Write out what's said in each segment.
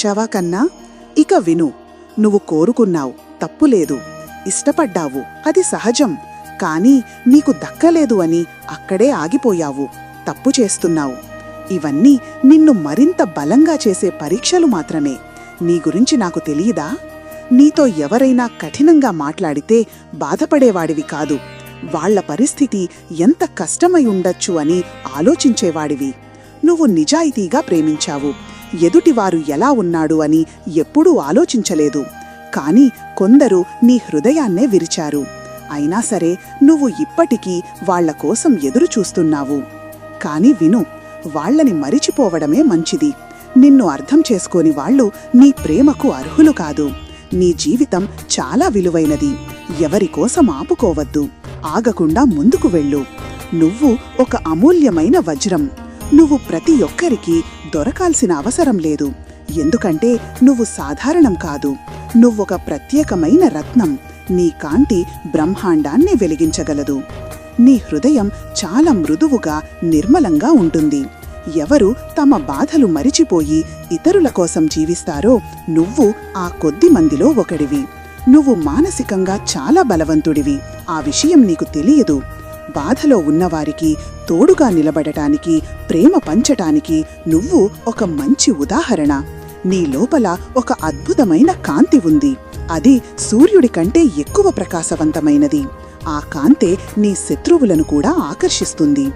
వచ్చావా కన్నా? ఇక విను. నువ్వు కోరుకున్నావు. తప్పులేదు ఇష్టపడ్డావు. అది సహజం. కాని నీకు దక్కలేదు అని అక్కడే ఆగిపోయావు. తప్పు చేస్తున్నావు. ఇవన్నీ నిన్ను మరింత బలంగా చేసే పరీక్షలు మాత్రమే. నీ గురించి నాకు తెలియదా? నీతో ఎవరైనా కఠినంగా మాట్లాడితే బాధపడేవాడివి కాదు. వాళ్ళ పరిస్థితి ఎంత కష్టమై ఉండొచ్చు అని ఆలోచించేవాడివి. నువ్వు నిజాయితీగా ప్రేమించావు. ఎదుటివారు ఎలా ఉన్నాడు అని ఎప్పుడూ ఆలోచించలేదు. కాని కొందరు నీ హృదయాన్నే విరిచారు. అయినా సరే నువ్వు ఇప్పటికీ వాళ్ళ కోసం ఎదురు చూస్తున్నావు. కాని విను వాళ్ళని మరిచిపోవడమే మంచిది. నిన్ను అర్థం చేసుకోని వాళ్ళు నీ ప్రేమకు అర్హులు కాదు. నీ జీవితం చాలా విలువైనది. ఎవరికోసం ఆపుకోవద్దు. ఆగకుండా ముందుకు వెళ్ళు. నువ్వు ఒక అమూల్యమైన వజ్రం. నువ్వు ప్రతి ఒక్కరికి దొరకాల్సిన అవసరం లేదు. ఎందుకంటే నువ్వు సాధారణం కాదు. నువ్వొక ప్రత్యేకమైన రత్నం. నీ కాంతి బ్రహ్మాండాన్ని వెలిగించగలదు. నీ హృదయం చాలా మృదువుగా నిర్మలంగా ఉంటుంది. ఎవరు తమ బాధలు మరిచిపోయి ఇతరుల కోసం జీవిస్తారో నువ్వు ఆ కొద్ది మందిలో ఒకడివి. నువ్వు మానసికంగా చాలా బలవంతుడివి. ఆ విషయం నీకు తెలియదు. బాధలో ఉన్నవారికి తోడుగా నిలబడటానికి ప్రేమ పంచటానికి నువ్వు ఒక మంచి ఉదాహరణ. నీ లోపల ఒక అద్భుతమైన కాంతి ఉంది. అది సూర్యుడి కంటే ఎక్కువ ప్రకాశవంతమైనది. ఆ కాంతే నీ శత్రువులను కూడా ఆకర్షిస్తుంది.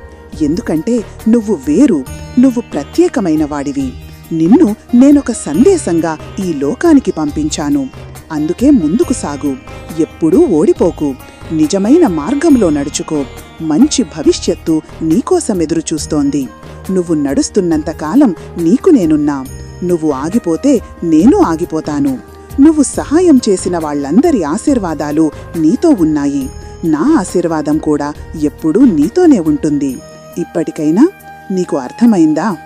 ఎందుకంటే నువ్వు వేరు నువ్వు ప్రత్యేకమైన వాడివి. నిన్ను నేనొక సందేశంగా ఈ లోకానికి పంపించాను. అందుకే ముందుకు సాగు. ఎప్పుడూ ఓడిపోకు. నిజమైన మార్గంలో నడుచుకో. మంచి భవిష్యత్తు నీకోసం ఎదురుచూస్తోంది. నువ్వు నడుస్తున్నంత కాలం నీకు నేనున్నా. నువ్వు ఆగిపోతే నేను ఆగిపోతాను. నువ్వు సహాయం చేసిన వాళ్ళందరి ఆశీర్వాదాలు నీతో ఉన్నాయి. నా ఆశీర్వాదం కూడా ఎప్పుడూ నీతోనే ఉంటుంది. ఇప్పటికైనా నీకు అర్థమైందా?